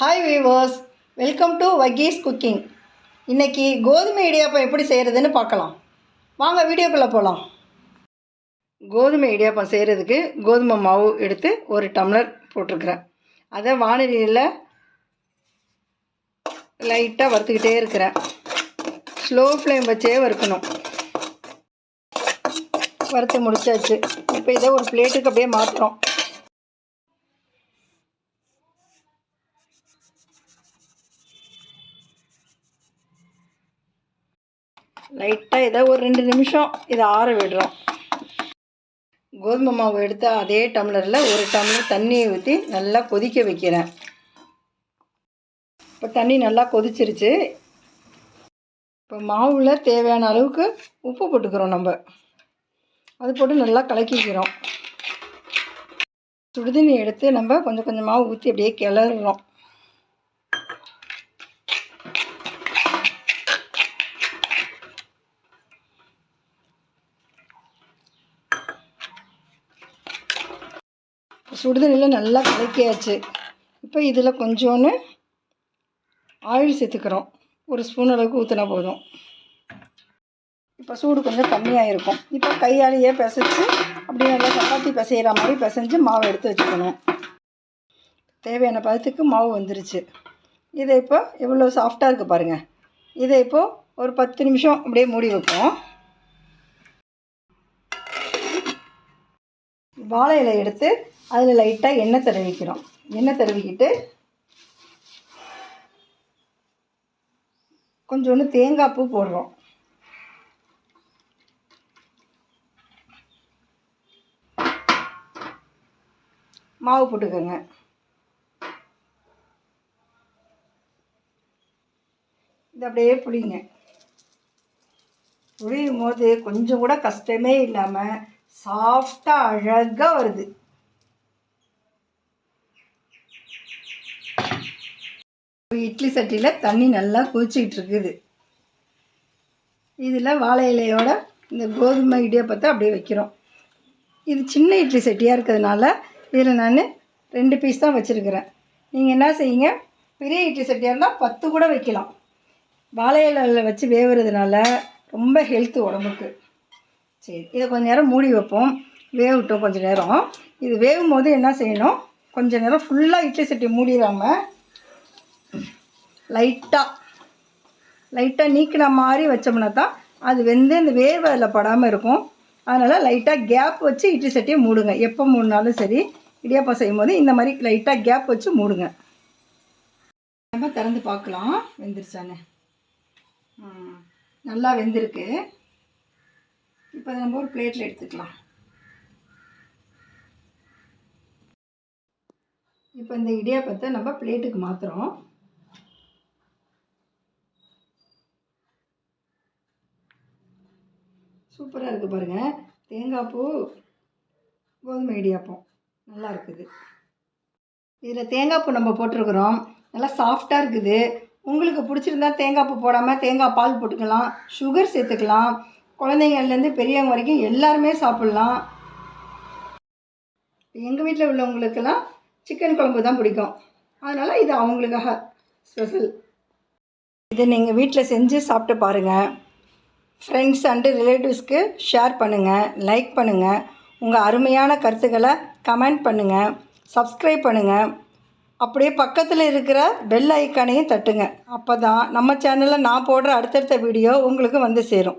Hi viewers welcome to Vakees cooking இன்றைக்கி கோதுமை இடியாப்பம் எப்படி செய்கிறதுன்னு பார்க்கலாம். வாங்க வீடியோக்குள்ளே போகலாம் கோதுமை இடியாப்பம் செய்கிறதுக்கு கோதுமை மாவு எடுத்து ஒரு டம்ளர் போட்டிருக்கிறேன். அதை வானிலையில் லைட்டாக வறுத்துக்கிட்டே இருக்கிறேன். ஸ்லோ ஃப்ளேம் வச்சே வறுக்கணும். வறுத்து முடிச்சாச்சு. இப்போ இதை ஒரு பிளேட்டுக்கு அப்படியே மாற்றுறோம் லைட்டாக ஏதோ ஒரு ரெண்டு நிமிஷம் இதை ஆற விடுறோம். கோதுமை மாவு எடுத்து அதே டம்ளரில் ஒரு டம்ளர் தண்ணியை ஊற்றி நல்லா கொதிக்க வைக்கிறேன். இப்போ தண்ணி நல்லா கொதிச்சிருச்சு. இப்போ மாவில் தேவையான அளவுக்கு உப்பு போட்டுக்கிறோம் நம்ம. அது போட்டு நல்லா கலக்கிக்கிறோம். சுடுதண்ணி எடுத்து நம்ம கொஞ்சம் கொஞ்சமாக ஊற்றி அப்படியே கிளறுறோம் சுடுதண்ணியில் நல்லா கலக்கியாச்சு. இப்போ இதில் கொஞ்சோன்னு ஆயில் சேர்த்துக்கிறோம். ஒரு ஸ்பூன் அளவுக்கு ஊற்றினா போதும். இப்போ சூடு கொஞ்சம் கம்மியாக இருக்கும் இப்போ கையாலேயே பிசைச்சு அப்படியே நல்லா சப்பாத்தி பிசைகிற மாதிரி பிசைஞ்சு மாவு எடுத்து வச்சுக்கணும். தேவையான பதத்துக்கு மாவு வந்துருச்சு. இதை இப்போ எவ்வளோ சாஃப்டாக இருக்குது பாருங்கள் இதை இப்போது ஒரு பத்து நிமிஷம் அப்படியே மூடி வைப்போம். வாழை இலை எடுத்து அதில் லைட்டாக எண்ணெய் தடவிக்கிறோம். எண்ணெய் தடவிக்கிட்டு கொஞ்சோண்டு தேங்காய் பூ போடுறோம். மாவு போட்டுக்கோங்க. இது அப்படியே புளிங்க புளியும் போது கொஞ்சம் கூட கஷ்டமே இல்லாமல் சாஃப்டாக அழகாக வருது. இட்லி சட்டியில் தண்ணி நல்லா கொதிச்சிக்கிட்டு இருக்குது. இதில் வாழை இலையோட இந்த கோதுமை இடியாப்பத்தை அப்படியே வைக்கிறோம். இது சின்ன இட்லி சட்டியாக இருக்கிறதுனால இதில் நான் ரெண்டு பீஸ் தான் வச்சுருக்கிறேன். நீங்கள் என்ன செய்யுங்க பெரிய இட்லி சட்டியாக இருந்தால் பத்து கூட வைக்கலாம். வாழை இலையில் வச்சு வேவுறதுனால ரொம்ப ஹெல்த்து உடம்புக்கு. சரி இதை கொஞ்சம் நேரம் மூடி வைப்போம். வேகட்டும் கொஞ்சம் நேரம். இது வேகும் போது என்ன செய்யணும்? கொஞ்ச நேரம் ஃபுல்லாக இட்லி சட்டி மூடிடாமல் லைட்டாக லைட்டாக நீக்கின மாதிரி வச்சோம்னா தான் அது வெந்து இந்த வேர்வை அதில் படாமல் இருக்கும். அதனால் லைட்டாக கேப் வச்சு இட்லி சட்டியை மூடுங்க. எப்போ மூடினாலும் சரி இடியாப்பம் செய்யும் போது இந்த மாதிரி லைட்டாக கேப் வச்சு மூடுங்க. நம்ம திறந்து பார்க்கலாம். வெந்துருச்சானே? நல்லா வெந்திருக்கு. இப்போ அதை நம்ம ஒரு பிளேட்டில் எடுத்துக்கலாம். இப்போ இந்த இடியாப்பத்தை நம்ம பிளேட்டுக்கு மாற்றுறோம் சூப்பராக இருக்குது பாருங்கள் தேங்காய் பூ கோதுமை இடியாப்பம். நல்லா இருக்குது. இதில் தேங்காய் பூ நம்ம போட்டிருக்கிறோம். நல்லா சாஃப்டாக இருக்குது. உங்களுக்கு பிடிச்சிருந்தா தேங்காய் பூ போடாமல் தேங்காய் பால் போட்டுக்கலாம். சுகர் சேர்த்துக்கலாம். குழந்தைங்கள்லேருந்து பெரியவங்க வரைக்கும் எல்லாருமே சாப்பிட்லாம். எங்கள் வீட்டில் உள்ளவங்களுக்கெல்லாம் சிக்கன் குழம்பு தான் பிடிக்கும். அதனால் இது அவங்களுக்காக ஸ்பெஷல் இதை நீங்கள் வீட்டில் செஞ்சு சாப்பிட்டு பாருங்கள் ஃப்ரெண்ட்ஸ் அண்டு ரிலேட்டிவ்ஸ்க்கு ஷேர் பண்ணுங்கள் லைக் பண்ணுங்கள் உங்கள் அருமையான கருத்துக்களை கமெண்ட் பண்ணுங்கள் சப்ஸ்கிரைப் பண்ணுங்கள் அப்படியே பக்கத்தில் இருக்கிற பெல் ஐக்கானையும் தட்டுங்க. அப்போ தான் நம்ம சேனலில் நான் போடுற அடுத்தடுத்த வீடியோ உங்களுக்கு வந்து சேரும்.